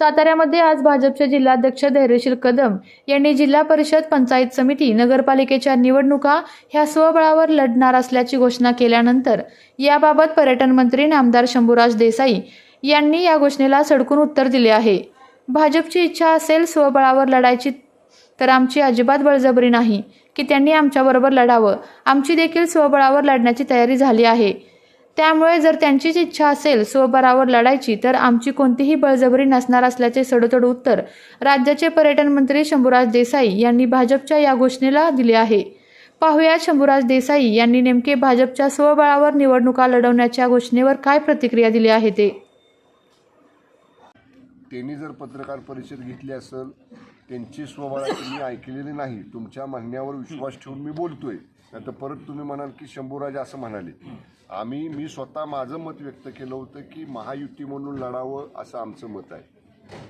साताऱ्यामध्ये आज भाजपचे जिल्हाध्यक्ष धैर्यशील कदम यांनी जिल्हा परिषद पंचायत समिती नगरपालिकेच्या निवडणुका ह्या स्वबळावर लढणार असल्याची घोषणा केल्यानंतर याबाबत पर्यटन मंत्री नामदार शंभूराज देसाई यांनी या घोषणेला सडकून उत्तर दिले आहे. भाजपची इच्छा असेल स्वबळावर लढायची तर आमची अजिबात बळजबरी नाही की त्यांनी आमच्याबरोबर लढावं. आमची देखील स्वबळावर लढण्याची तयारी झाली आहे. त्यामुळे जर त्यांचीच इच्छा असेल स्वबरावर लढायची तर आमची कोणतीही बळजबरी नसणार असल्याचे सडोतड उत्तर राज्याचे पर्यटन मंत्री शंभूराज देसाई यांनी भाजपच्या या घोषणेला दिले आहे. पाहुयात शंभूराज देसाई यांनी नेमके भाजपच्या स्वबळावर निवडणुका लढवण्याच्या घोषणेवर काय प्रतिक्रिया दिली आहे ते? त्यांनी जर पत्रकार परिषद घेतली असेल त्यांची स्वभावाची मी ऐकलेली नाही. तुमच्या म्हणण्यावर विश्वास ठेवून मी बोलतोय. नाही परत तुम्ही म्हणाल की शंभूराजे असं म्हणाले. आम्ही मी स्वतः माझं मत व्यक्त केलं होतं की महायुती म्हणून लढावं असं आमचं मत आहे.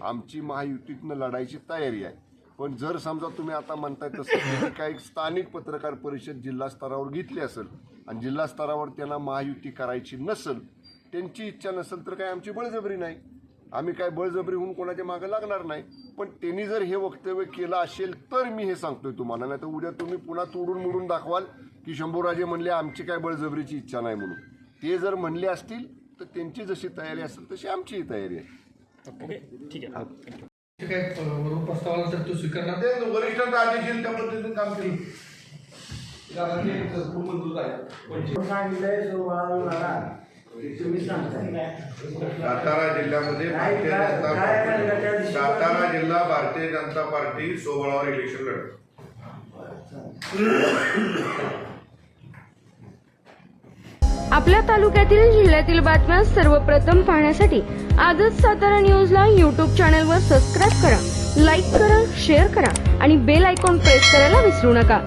आमची महायुतीतनं लढायची तयारी आहे. पण जर समजा तुम्ही आता म्हणताय तसं काही स्थानिक पत्रकार परिषद जिल्हा स्तरावर घेतली असेल आणि जिल्हा स्तरावर त्यांना महायुती करायची नसेल त्यांची इच्छा नसेल तर काही आमची बळजबरी नाही? आम्ही काय बळजबरी होऊन कोणाच्या मागे लागणार नाही. पण त्यांनी जर हे वक्तव्य केलं असेल तर मी हे सांगतोय तुम्हाला. नाही तर उद्या तुम्ही पुन्हा तोडून मोडून दाखवाल की शंभूराजे म्हणले आमची काय बळजबरीची इच्छा नाही म्हणून. ते जर म्हणले असतील तर त्यांची जशी तयारी असेल तशी आमचीही तयारी आहे. ठीक आहे. ते काय वरून प्रस्तावाला तर तो स्वीकारणार. ते वरिष्ठांचा आदेश येईल त्या पद्धतीने काम केलं. सांगितलंय सातारा जिल्ह्यामध्ये भारतीय जनता पार्टी? सातारा जिल्हा भारतीय जनता पार्टी सोबळावर इलेक्शन लढत. आपल्या तालुक्यातील जिल्ह्यातील बातम्या सर्वप्रथम पाहण्यासाठी आजच सातारा न्यूजला यूट्यूब चॅनलवर सबस्क्राईब करा लाईक करा शेअर करा आणि बेल आयकॉन प्रेस करायला विसरू नका.